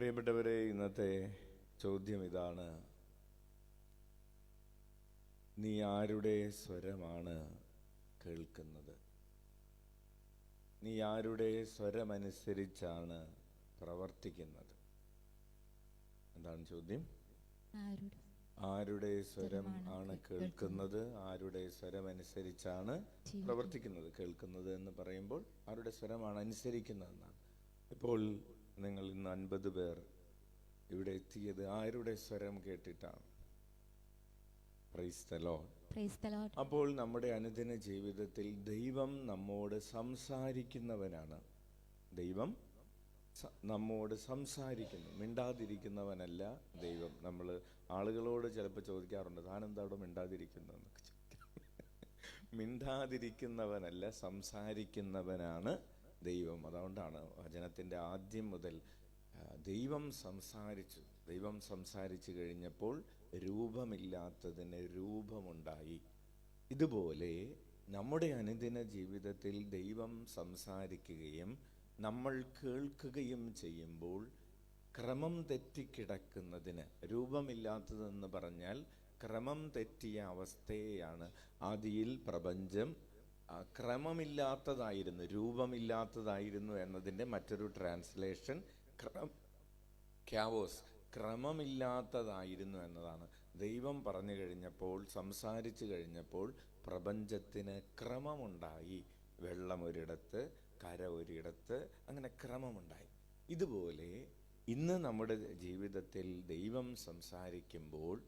പ്രിയപ്പെട്ടവരെ ഇന്നത്തെ ചോദ്യം ഇതാണ്. നീ ആരുടെ സ്വരമാണ് കേൾക്കുന്നത്? നീ ആരുടെ സ്വരമനുസരിച്ചാണ് പ്രവർത്തിക്കുന്നത്? എന്താണ് ചോദ്യം? ആരുടെ സ്വരം ആണ് കേൾക്കുന്നത്? ആരുടെ സ്വരമനുസരിച്ചാണ് അനുസരിച്ചാണ് പ്രവർത്തിക്കുന്നത്? കേൾക്കുന്നത് എന്ന് പറയുമ്പോൾ ആരുടെ സ്വരമാണ് അനുസരിക്കുന്നതെന്നാണ്. ഇപ്പോൾ നിങ്ങൾ ഇന്ന് അൻപത് പേർ ഇവിടെ എത്തിയത് ആരുടെ സ്വരം കേട്ടിട്ടാണ്? അപ്പോൾ നമ്മുടെ അനുദിന ജീവിതത്തിൽ ദൈവം നമ്മോട് സംസാരിക്കുന്നവനാണ്. ദൈവം നമ്മോട് സംസാരിക്കുന്നു. മിണ്ടാതിരിക്കുന്നവനല്ല ദൈവം. നമ്മൾ ആളുകളോട് ചിലപ്പോൾ ചോദിക്കാറുണ്ട് മിണ്ടാതിരിക്കുന്നതെന്നൊക്കെ ചോദിക്കും. മിണ്ടാതിരിക്കുന്നവനല്ല സംസാരിക്കുന്നവനാണ് ദൈവം. അതുകൊണ്ടാണ് വചനത്തിന്റെ ആദ്യം മുതൽ ദൈവം സംസാരിച്ചു. ദൈവം സംസാരിച്ചു കഴിഞ്ഞപ്പോൾ രൂപമില്ലാത്തതിന് രൂപമുണ്ടായി. ഇതുപോലെ നമ്മുടെ അനുദിന ജീവിതത്തിൽ ദൈവം സംസാരിക്കുകയും നമ്മൾ കേൾക്കുകയും ചെയ്യുമ്പോൾ ക്രമം തെറ്റിക്കിടക്കുന്നതിന് രൂപമില്ലാത്തതെന്ന് പറഞ്ഞാൽ ക്രമം തെറ്റിയ അവസ്ഥയെയാണ് ആദിയിൽ പ്രപഞ്ചം ക്രമമില്ലാത്തതായിരുന്നു രൂപമില്ലാത്തതായിരുന്നു എന്നതിന്റെ മറ്റൊരു ട്രാൻസ്ലേഷൻ ക്രം ക്യാവോസ് ക്രമമില്ലാത്തതായിരുന്നു എന്നതാണ്. ദൈവം പറഞ്ഞു കഴിഞ്ഞപ്പോൾ സംസാരിച്ചു കഴിഞ്ഞപ്പോൾ പ്രപഞ്ചത്തിന് ക്രമമുണ്ടായി. വെള്ളം ഒരിടത്ത് കര ഒരിടത്ത് അങ്ങനെ ക്രമമുണ്ടായി. ഇതുപോലെ ഇന്ന് നമ്മുടെ ജീവിതത്തിൽ ദൈവം സംസാരിക്കുമ്പോൾ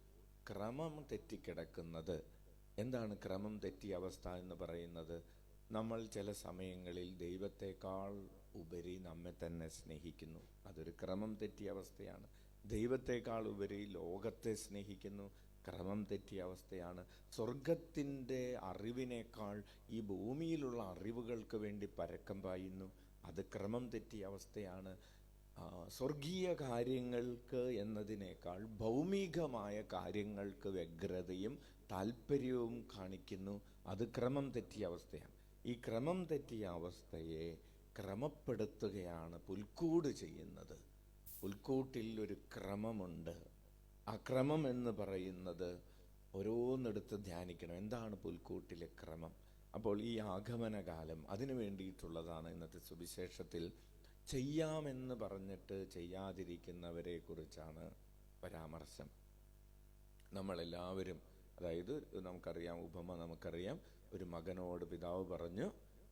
ക്രമം തെറ്റിക്കിടക്കുന്നത് എന്താണ് ക്രമം തെറ്റിയ അവസ്ഥ എന്ന് പറയുന്നത്? നമ്മൾ ചില സമയങ്ങളിൽ ദൈവത്തെക്കാൾ ഉപരി നമ്മെ തന്നെ സ്നേഹിക്കുന്നു. അതൊരു ക്രമം തെറ്റിയ അവസ്ഥയാണ്. ദൈവത്തെക്കാൾ ഉപരി ലോകത്തെ സ്നേഹിക്കുന്നു. ക്രമം തെറ്റിയ അവസ്ഥയാണ്. സ്വർഗത്തിന്റെ അറിവിനേക്കാൾ ഈ ഭൂമിയിലുള്ള അറിവുകൾക്ക് വേണ്ടി പരക്കം പായുന്നു. അത് ക്രമം തെറ്റിയ അവസ്ഥയാണ്. സ്വർഗീയ കാര്യങ്ങൾക്ക് എന്നതിനേക്കാൾ ഭൗമികമായ കാര്യങ്ങൾക്ക് വ്യഗ്രതയും താല്പര്യവും കാണിക്കുന്നു. അത് ക്രമം തെറ്റിയ അവസ്ഥയാണ്. ഈ ക്രമം തെറ്റിയ അവസ്ഥയെ ക്രമപ്പെടുത്തുകയാണ് പുൽക്കൂട് ചെയ്യുന്നത്. പുൽക്കൂട്ടിൽ ഒരു ക്രമമുണ്ട്. ആ ക്രമം എന്ന് പറയുന്നത് ഓരോന്നെടുത്ത് ധ്യാനിക്കണം. എന്താണ് പുൽക്കൂട്ടിലെ ക്രമം? അപ്പോൾ ഈ ആഗമനകാലം അതിനു വേണ്ടിയിട്ടുള്ളതാണ് ഇന്നത്തെ സുവിശേഷത്തിൽ ചെയ്യാമെന്ന് പറഞ്ഞിട്ട് ചെയ്യാതിരിക്കുന്നവരെ കുറിച്ചാണ് പരാമർശം. നമ്മളെല്ലാവരും അതായത് നമുക്കറിയാം ഉപമ നമുക്കറിയാം ഒരു മകനോട് പിതാവ് പറഞ്ഞു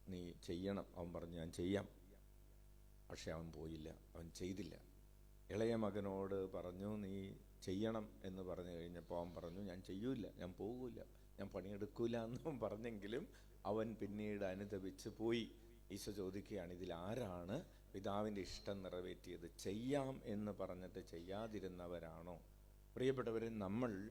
നീ ചെയ്യണം. അവൻ പറഞ്ഞു ഞാൻ ചെയ്യാം. പക്ഷെ അവൻ പോയില്ല അവൻ ചെയ്തില്ല. ഇളയ മകനോട് പറഞ്ഞു നീ ചെയ്യണം എന്ന് പറഞ്ഞു കഴിഞ്ഞപ്പോൾ അവൻ പറഞ്ഞു ഞാൻ ചെയ്യൂല ഞാൻ പോകൂല ഞാൻ പണിയെടുക്കൂല എന്നും പറഞ്ഞെങ്കിലും അവൻ പിന്നീട് അനുദപിച്ച് പോയി. ഈശോ ചോദിക്കുകയാണ് ഇതിൽ ആരാണ് പിതാവിന്റെ ഇഷ്ടം നിറവേറ്റിയത് ചെയ്യാം എന്ന് പറഞ്ഞിട്ട് ചെയ്യാതിരുന്നവരാണോ? പ്രിയപ്പെട്ടവരെ നമ്മൾ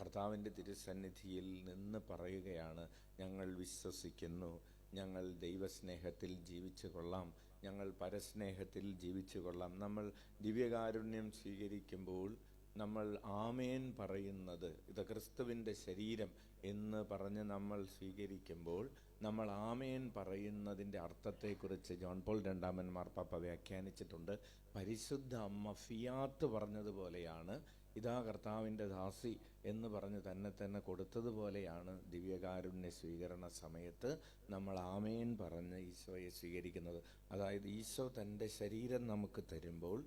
കർത്താവിന്റെ തിരുസന്നിധിയിൽ നിന്ന് പറയുകയാണ് ഞങ്ങൾ വിശ്വസിക്കുന്നു ഞങ്ങൾ ദൈവസ്നേഹത്തിൽ ജീവിച്ചു കൊള്ളാം ഞങ്ങൾ പരസ്നേഹത്തിൽ ജീവിച്ചു കൊള്ളാം. നമ്മൾ ദിവ്യകാരുണ്യം സ്വീകരിക്കുമ്പോൾ നമ്മൾ ആമേൻ പറയുന്നത് ഇത് ക്രിസ്തുവിന്റെ ശരീരം എന്ന് പറഞ്ഞ് നമ്മൾ സ്വീകരിക്കുമ്പോൾ നമ്മൾ ആമേൻ പറയുന്നതിന്റെ അർത്ഥത്തെക്കുറിച്ച് ജോൺ പോൾ രണ്ടാമൻ മാർപ്പാപ്പ വ്യാഖ്യാനിച്ചിട്ടുണ്ട്. പരിശുദ്ധ അമ്മ ഫിയാത്ത് പറഞ്ഞതുപോലെയാണ് ഇതാ കർത്താവിന്റെ ദാസി എന്ന് പറഞ്ഞ് തന്നെ തന്നെ കൊടുത്തതുപോലെയാണ് ദിവ്യകാരുണ്യ സ്വീകരണ സമയത്ത് നമ്മൾ ആമേൻ പറഞ്ഞ് ഈശോയെ സ്വീകരിക്കുന്നത്. അതായത് ഈശോ തന്റെ ശരീരം നമുക്ക് തരുമ്പോൾ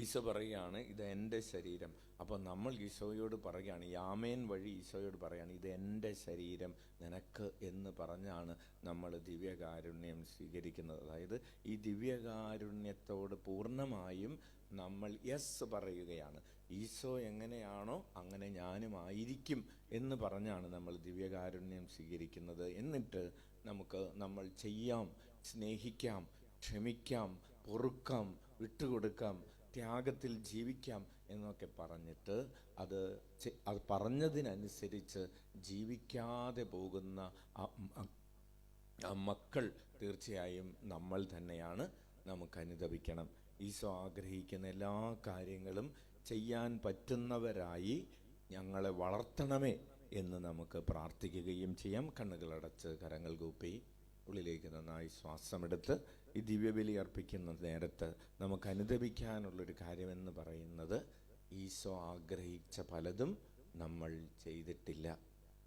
ഈശോ പറയുകയാണ് ഇത് എന്റെ ശരീരം. അപ്പോൾ നമ്മൾ ഈശോയോട് പറയുകയാണ് ഈ ആമേൻ വഴി ഈശോയോട് പറയുകയാണ് ഇത് എന്റെ ശരീരം നിനക്ക് എന്ന് പറഞ്ഞാണ് നമ്മൾ ദിവ്യകാരുണ്യം സ്വീകരിക്കുന്നത്. അതായത് ഈ ദിവ്യകാരുണ്യത്തോട് പൂർണമായും നമ്മൾ യെസ് പറയുകയാണ്. ഈശോ എങ്ങനെയാണോ അങ്ങനെ ഞാനും ആയിരിക്കും എന്ന് പറഞ്ഞാണ് നമ്മൾ ദിവ്യകാരുണ്യം സ്വീകരിക്കുന്നത്. എന്നിട്ട് നമുക്ക് നമ്മൾ ചെയ്യാം സ്നേഹിക്കാം ക്ഷമിക്കാം പൊറുക്കാം വിട്ടുകൊടുക്കാം ത്യാഗത്തിൽ ജീവിക്കാം എന്നൊക്കെ പറഞ്ഞിട്ട് അത് അത് പറഞ്ഞതിനനുസരിച്ച് ജീവിക്കാതെ പോകുന്ന ആ മക്കൾ തീർച്ചയായും നമ്മൾ തന്നെയാണ് നമുക്ക് അനുദപിക്കണം. ഈശോ ആഗ്രഹിക്കുന്ന എല്ലാ കാര്യങ്ങളും ചെയ്യാൻ പറ്റുന്നവരായി ഞങ്ങളെ വളർത്തണമേ എന്ന് നമുക്ക് പ്രാർത്ഥിക്കുകയും ചെയ്യാം. കണ്ണുകളടച്ച് കരങ്ങൾ കൂപ്പി. ഉള്ളിലേക്ക് നന്നായി ശ്വാസമെടുത്ത് ഈ ദിവ്യബലി അർപ്പിക്കുന്ന നേരത്ത് നമുക്ക് അനുദപിക്കാനുള്ളൊരു കാര്യമെന്ന് പറയുന്നത് ഈശോ ആഗ്രഹിച്ച പലതും നമ്മൾ ചെയ്തിട്ടില്ല.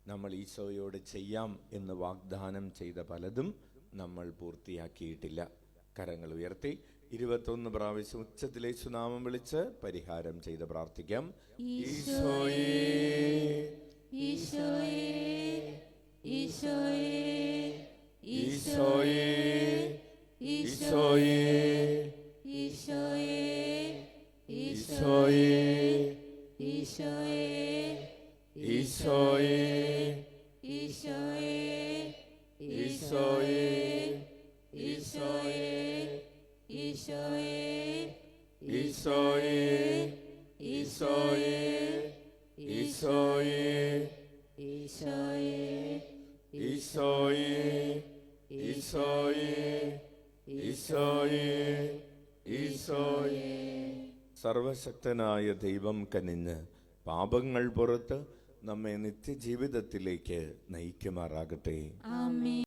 നമ്മൾ ഈശോയോട് ചെയ്യാം എന്ന് വാഗ്ദാനം ചെയ്ത പലതും നമ്മൾ പൂർത്തിയാക്കിയിട്ടില്ല. കരങ്ങൾ ഉയർത്തി ഇരുപത്തൊന്ന് പ്രാവശ്യം ഉച്ചത്തിലെ സുനാമം വിളിച്ച് പരിഹാരം ചെയ്ത് പ്രാർത്ഥിക്കാം. ഈശോയേ ഈശോയേ ഈശോയേ. ഈശോയേ ഈശോയേ ഈശോയേ ഈശോയേ ഈശോയേ ഈശോയേ ഈശോയേ ഈശോയേ ഈശോയേ ഈശോയേ ഈശോയേ ഈശോയേ ഈശോയേ സർവശക്തനായ ദൈവം കനിഞ്ഞ് പാപങ്ങൾ പുറത്ത് നമ്മെ നിത്യജീവിതത്തിലേക്ക് നയിക്കുമാറാകട്ടെ.